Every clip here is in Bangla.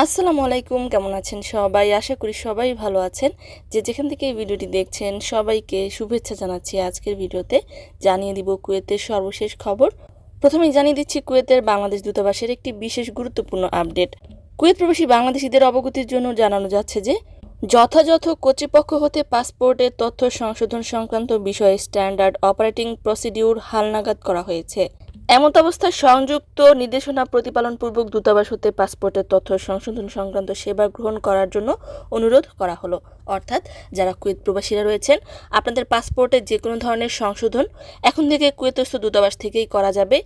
আসসালামু আলাইকুম, কেমন আছেন সবাই? আশা করি সবাই ভালো আছেন। যে যেখান থেকে এই ভিডিওটি দেখছেন, সবাইকে শুভেচ্ছা জানাচ্ছি আজকের ভিডিওতে। জানিয়ে দিব কুয়েতের সর্বশেষ খবর। প্রথমেই জানিয়ে দিচ্ছি, কুয়েতের বাংলাদেশ দূতাবাসের একটি বিশেষ গুরুত্বপূর্ণ আপডেট। কুয়েত প্রবাসী বাংলাদেশিদের অবগতির জন্য জানানো যাচ্ছে যে, যথাযথ কর্তৃপক্ষ হতে পাসপোর্টের তথ্য সংশোধন সংক্রান্ত বিষয়ে স্ট্যান্ডার্ড অপারেটিং প্রসিডিউর হালনাগাদ করা হয়েছে। এমত অবস্থায় সংযুক্ত নির্দেশনা প্রতিপালন পূর্বক দূতাবাস হতে পাসপোর্টের তথ্য সংশোধন সংক্রান্ত সেবা গ্রহণ করার জন্য অনুরোধ করা হলো। অর্থাৎ, যারা কুয়েত প্রবাসীরা রয়েছেন, আপনাদের পাসপোর্টে যে কোনো ধরনের সংশোধন এখন থেকে কুয়েতস্থ দূতাবাস থেকেই করা যাবে।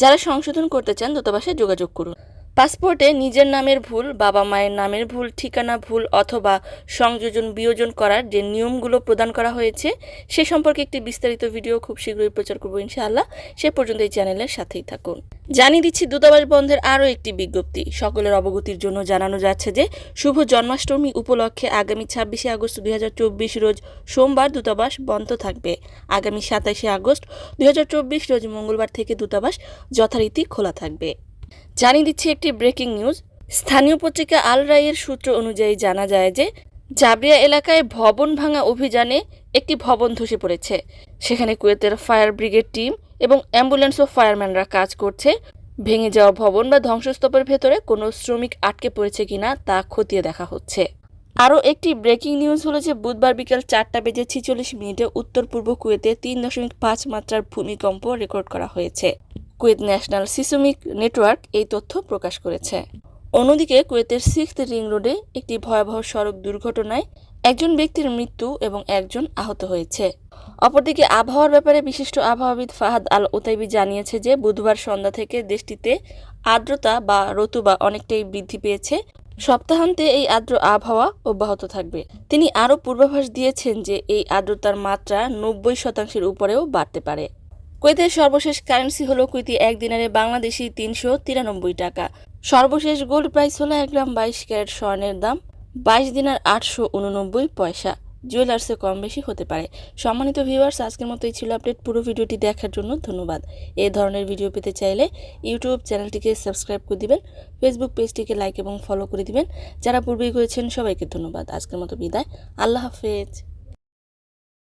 যারা সংশোধন করতে চান, দূতাবাসে যোগাযোগ করুন। পাসপোর্টে নিজের নামের ভুল, বাবা মায়ের নামের ভুল, ঠিকানা ভুল অথবা সংযোজন, বিয়োজন করার যে নিয়মগুলো প্রদান করা হয়েছে, সে সম্পর্কে একটি বিস্তারিত ভিডিও খুব শীঘ্রই প্রচার করব ইনশাআল্লাহ। সে পর্যন্ত এই চ্যানেলের সাথেই থাকুন। জানিয়ে দিচ্ছি, দূতাবাস বন্ধের আরও একটি বিজ্ঞপ্তি। সকলের অবগতির জন্য জানানো যাচ্ছে যে, শুভ জন্মাষ্টমী উপলক্ষে আগামী ছাব্বিশে আগস্ট দুই হাজার চব্বিশ রোজ সোমবার দূতাবাস বন্ধ থাকবে। আগামী সাতাশে আগস্ট দুই হাজার চব্বিশ রোজ মঙ্গলবার থেকে দূতাবাস যথারীতি খোলা থাকবে। জানিয়ে দিচ্ছি একটি ব্রেকিং নিউজ স্থানীয় পত্রিকা আল রায়ের সূত্র অনুযায়ী জানা যায় যে জাবরিয়া এলাকায় ভবন ভাঙা অভিযানে একটি ভবন ধসে পড়েছে। সেখানে কুয়েতের ফায়ার ব্রিগেড টিম এবং অ্যাম্বুলেন্স ও ফায়ারম্যানরা কাজ করছে। ভেঙে যাওয়া ভবন বা ধ্বংসস্তূপের ভেতরে কোনো শ্রমিক আটকে পড়েছে কিনা তা খতিয়ে দেখা হচ্ছে। আরও একটি ব্রেকিং নিউজ হলো যে, বুধবার বিকেল চারটা বেজে ছিচল্লিশ মিনিটে উত্তর পূর্ব কুয়েতে তিন দশমিক পাঁচ মাত্রার ভূমিকম্প রেকর্ড করা হয়েছে। কুয়েত ন্যাশনাল সিসমিক নেটওয়ার্ক এই তথ্য প্রকাশ করেছে। অন্যদিকে, কুয়েতের সিক্স রিং রোডে একটি ভয়াবহ সড়ক দুর্ঘটনায় একজন ব্যক্তির মৃত্যু এবং একজন আহত হয়েছে। অপরদিকে, আবহাওয়ার ব্যাপারে বিশিষ্ট আবহাওয়াবিদ ফাহাদ আল ওতাইবি জানিয়েছে যে, বুধবার সন্ধ্যা থেকে দেশটিতে আর্দ্রতা বা রতুবা অনেকটাই বৃদ্ধি পেয়েছে। সপ্তাহান্তে এই আর্দ্র আবহাওয়া অব্যাহত থাকবে। তিনি আরও পূর্বাভাস দিয়েছেন যে, এই আর্দ্রতার মাত্রা নব্বই শতাংশের উপরেও বাড়তে পারে। কুয়েতের সর্বশেষ কারেন্সি হলো কুইতি এক দিনারে বাংলাদেশি তিনশো তিরানব্বই টাকা। সর্বশেষ গোল্ড প্রাইস হলো এক গ্রাম বাইশ ক্যারেট স্বর্ণের দাম, বাইশ দিনার আটশো উননব্বই পয়সা। জুয়েলার্সে কম বেশি হতে পারে। সম্মানিত ভিউয়ার্স আজকের মতো এই ছিল আপডেট পুরো ভিডিওটি দেখার জন্য ধন্যবাদ। এই ধরনের ভিডিও পেতে চাইলে ইউটিউব চ্যানেলটিকে সাবস্ক্রাইব করে দিবেন ফেসবুক পেজটিকে লাইক এবং ফলো করে দিবেন। যারা পূর্বেই করেছেন, সবাইকে ধন্যবাদ। আজকের মতো বিদায়। আল্লাহ হাফেজ।